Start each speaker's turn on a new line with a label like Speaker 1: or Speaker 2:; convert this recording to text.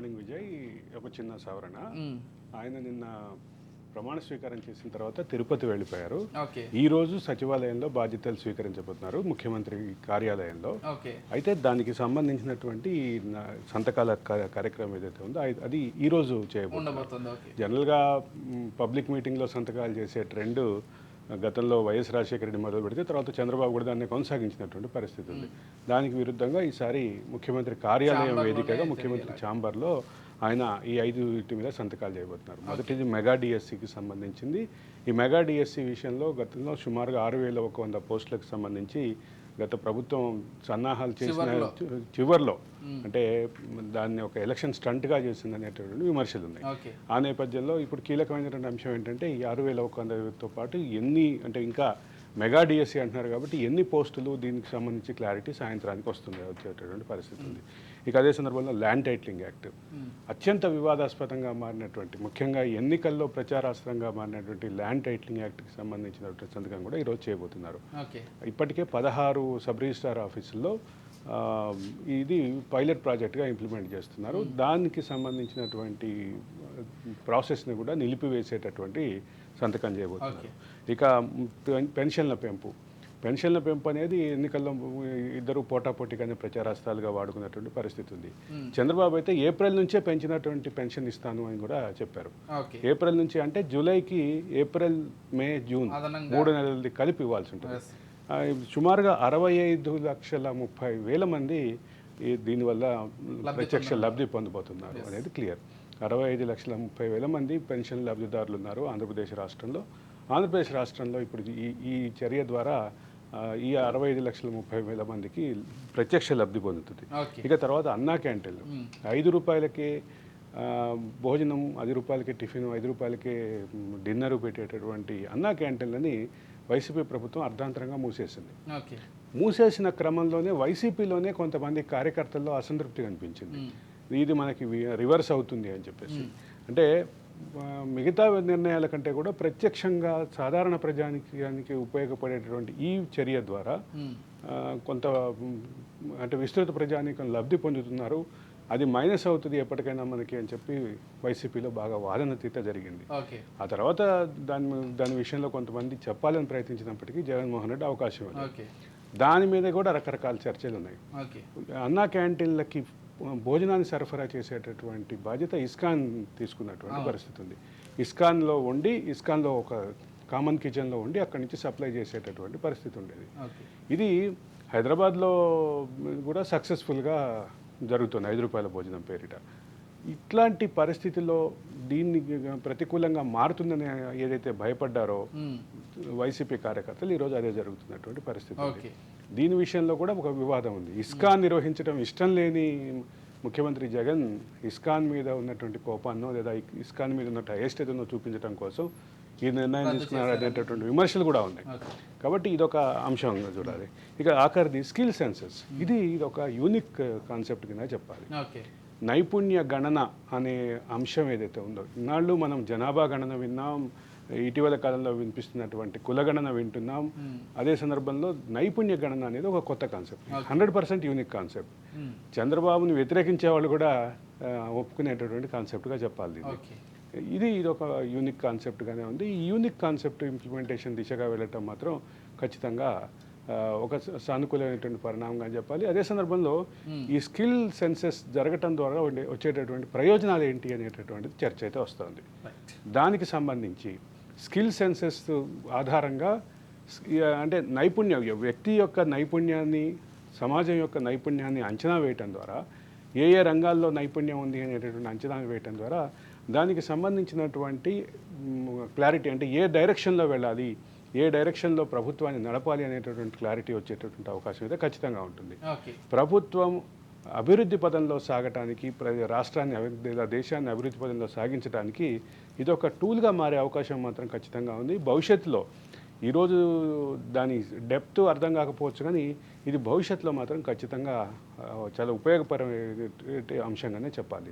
Speaker 1: Morning Vijay ఒక చిన్న సవరణ. ఆయన నిన్న ప్రమాణ స్వీకారం చేసిన తర్వాత తిరుపతి వెళ్ళిపోయారు. ఈ రోజు సచివాలయంలో బాధ్యతలు స్వీకరించబోతున్నారు ముఖ్యమంత్రి కార్యాలయంలో. అయితే దానికి సంబంధించినటువంటి సంతకాల కార్యక్రమం ఏదైతే ఉందో అది- ఈ రోజు
Speaker 2: ఓకే.
Speaker 1: జనరల్గా పబ్లిక్ మీటింగ్లో సంతకాలు చేసే ట్రెండ్ గతంలో వైఎస్ రాజశేఖర రెడ్డి మొదలు పెడితే తర్వాత చంద్రబాబు కూడా దాన్ని కొనసాగించినటువంటి పరిస్థితి ఉంది. దానికి విరుద్ధంగా ఈసారి ముఖ్యమంత్రి కార్యాలయం వేదికగా ముఖ్యమంత్రి ఛాంబర్లో ఆయన ఈ ఐదు వీటి మీద సంతకాలు చేయబోతున్నారు. మొదటిది మెగా డిఎస్సికి సంబంధించింది. ఈ మెగా డిఎస్సి విషయంలో గతంలో సుమారుగా ఆరు వేల ఒక వంద పోస్టులకు సంబంధించి గత ప్రభుత్వం సన్నాహాలు చేసిన చివర్లో. అంటే దాన్ని ఒక ఎలక్షన్ స్టంట్గా చేసింది అనేటువంటి విమర్శలు ఉన్నాయి. ఆ నేపథ్యంలో ఇప్పుడు కీలకమైనటువంటి అంశం ఏంటంటే ఈ ఆరు వేల ఒక వందతో పాటు ఎన్ని అంటే ఇంకా మెగా డిఎస్సి అంటున్నారు కాబట్టి ఎన్ని పోస్టులు దీనికి సంబంధించి క్లారిటీ సాయంత్రానికి వస్తుంది వచ్చేటటువంటి పరిస్థితి ఉంది. ఇక అదే సందర్భంలో ల్యాండ్ టైటిలింగ్ యాక్ట్. అత్యంత వివాదాస్పదంగా మారినటువంటి ముఖ్యంగా ఎన్నికల్లో ప్రచారాస్త్రంగా మారినటువంటి ల్యాండ్ టైటిలింగ్ యాక్ట్కి సంబంధించినటువంటి సంతకం కూడా ఈరోజు చేయబోతున్నారు. ఇప్పటికే పదహారు సబ్ రిజిస్ట్రార్ ఆఫీసుల్లో ఇది పైలట్ ప్రాజెక్ట్గా ఇంప్లిమెంట్ చేస్తున్నారు. దానికి సంబంధించినటువంటి ప్రాసెస్ని కూడా నిలిపివేసేటటువంటి సంతకం చేయబోతున్నారు. ఇక పెన్- పెన్షన్ల పెంపు పెన్షన్ల పెంపు అనేది ఎన్నికల్లో ఇద్దరు పోటాపోటీగానే ప్రచారాస్త్రాలుగా వాడుకున్నటువంటి పరిస్థితి ఉంది. చంద్రబాబు అయితే ఏప్రిల్ నుంచే పెంచినటువంటి పెన్షన్ ఇస్తాను అని కూడా చెప్పారు. ఏప్రిల్ నుంచి అంటే జూలైకి ఏప్రిల్ మే జూన్ మూడు నెలలది కలిపి ఇవ్వాల్సి ఉంటుంది. సుమారుగా అరవై ఐదు లక్షల ముప్పై వేల మంది దీనివల్ల ప్రత్యక్ష లబ్ధి పొందబోతున్నారు అనేది క్లియర్. అరవై ఐదు లక్షల ముప్పై వేల మంది పెన్షన్ లబ్ధిదారులు ఉన్నారు ఆంధ్రప్రదేశ్ రాష్ట్రంలో. ఆంధ్రప్రదేశ్ రాష్ట్రంలో ఇప్పుడు ఈ ఈ చర్య ద్వారా ఈ అరవై ఐదు లక్షల ముప్పై వేల మందికి ప్రత్యక్ష లబ్ధి పొందుతుంది. ఇక తర్వాత అన్నా క్యాంటీన్లు ఐదు రూపాయలకే భోజనం ఐదు రూపాయలకే టిఫిన్ ఐదు రూపాయలకే డిన్నర్ పెట్టేటటువంటి అన్నా క్యాంటీన్లని వైసీపీ ప్రభుత్వం అర్ధాంతరంగా మూసేసింది. మూసేసిన క్రమంలోనే వైసీపీలోనే కొంతమంది కార్యకర్తల్లో అసంతృప్తి కనిపించింది. ఇది మనకి రివర్స్ అవుతుంది అని చెప్పేసి. అంటే మిగతా నిర్ణయాల కంటే కూడా ప్రత్యక్షంగా సాధారణ ప్రజానికి ఉపయోగపడేటటువంటి ఈ చర్య ద్వారా కొంత అంటే విస్తృత ప్రజానీకం లబ్ధి పొందుతున్నారు. అది మైనస్ అవుతుంది ఎప్పటికైనా మనకి అని చెప్పి వైసీపీలో బాగా వాదన తీత జరిగింది. ఆ తర్వాత దాని దాని విషయంలో కొంతమంది చెప్పాలని ప్రయత్నించినప్పటికీ జగన్మోహన్ రెడ్డి అవకాశం దాని మీద కూడా రకరకాల చర్చలు ఉన్నాయి. అన్నా క్యాంటీన్లకి భోజనాన్ని సరఫరా చేసేటటువంటి బాధ్యత ఇస్కాన్ తీసుకున్నటువంటి పరిస్థితి ఉంది. ఇస్కాన్లో ఉండి ఇస్కాన్లో ఒక కామన్ కిచెన్లో ఉండి అక్కడి నుంచి సప్లై చేసేటటువంటి పరిస్థితి ఉండేది. ఇది హైదరాబాద్లో కూడా సక్సెస్ఫుల్గా జరుగుతుంది ఐదు రూపాయల భోజనం పేరిట. ఇట్లాంటి పరిస్థితుల్లో దీన్ని ప్రతికూలంగా మారుతుందని ఏదైతే భయపడ్డారో వైసీపీ కార్యకర్తలు ఈరోజు అదే జరుగుతున్నటువంటి పరిస్థితి దీని విషయంలో కూడా ఒక వివాదం ఉంది. ఇస్కాన్ నిర్వహించడం ఇష్టం లేని ముఖ్యమంత్రి జగన్ ఇస్కాన్ మీద ఉన్నటువంటి కోపాన్నో లేదా ఇస్కాన్ మీద ఉన్న ఏదో చూపించడం కోసం ఈ నిర్ణయం తీసుకున్నారు అనేటటువంటి విమర్శలు కూడా ఉన్నాయి. కాబట్టి ఇదొక అంశంగా చూడాలి. ఇక ఆఖరిది స్కిల్ సెన్సెస్. ఇది ఇది ఒక యూనిక్ కాన్సెప్ట్ కింద చెప్పాలి. నైపుణ్య గణన అనే అంశం ఏదైతే ఉందో ఇన్నాళ్ళు మనం జనాభా గణన విన్నాం ఇటీవల కాలంలో వినిపిస్తున్నటువంటి కులగణన వింటున్నాం. అదే సందర్భంలో నైపుణ్య గణన అనేది ఒక కొత్త concept. Hundred percent unique concept. చంద్రబాబుని వ్యతిరేకించే వాళ్ళు కూడా ఒప్పుకునేటటువంటి కాన్సెప్ట్గా చెప్పాలి దీన్ని. ఇది ఇది ఒక యూనిక్ కాన్సెప్ట్గానే ఉంది. ఈ యూనిక్ కాన్సెప్ట్ ఇంప్లిమెంటేషన్ దిశగా వెళ్ళటం మాత్రం ఖచ్చితంగా ఒక సానుకూలమైనటువంటి పరిణామంగా చెప్పాలి. అదే సందర్భంలో ఈ స్కిల్ సెన్సెస్ జరగటం ద్వారా వచ్చేటటువంటి ప్రయోజనాలు ఏంటి అనేటటువంటిది చర్చ అయితే వస్తుంది. దానికి సంబంధించి స్కిల్ సెన్సెస్ ఆధారంగా అంటే నైపుణ్యం వ్యక్తి యొక్క నైపుణ్యాన్ని సమాజం యొక్క నైపుణ్యాన్ని అంచనా వేయటం ద్వారా ఏ ఏ రంగాల్లో నైపుణ్యం ఉంది అనేటటువంటి అంచనా వేయటం ద్వారా దానికి సంబంధించినటువంటి క్లారిటీ అంటే ఏ డైరెక్షన్లో వెళ్ళాలి ఏ డైరెక్షన్లో ప్రభుత్వాన్ని నడపాలి అనేటటువంటి క్లారిటీ వచ్చేటటువంటి అవకాశం అయితే ఖచ్చితంగా ఉంటుంది. ప్రభుత్వం అభివృద్ధి పదంలో సాగటానికి ప్ర- రాష్ట్రాన్ని అభివృద్ధి లేదా దేశాన్ని అభివృద్ధి పదంలో సాగించడానికి ఇది ఒక టూల్గా మారే అవకాశం మాత్రం ఖచ్చితంగా ఉంది. భవిష్యత్తులో ఈరోజు దాని డెప్త్ అర్థం కాకపోవచ్చు కానీ ఇది భవిష్యత్తులో మాత్రం ఖచ్చితంగా చాలా ఉపయోగపరమైన అంశంగానే చెప్పాలి.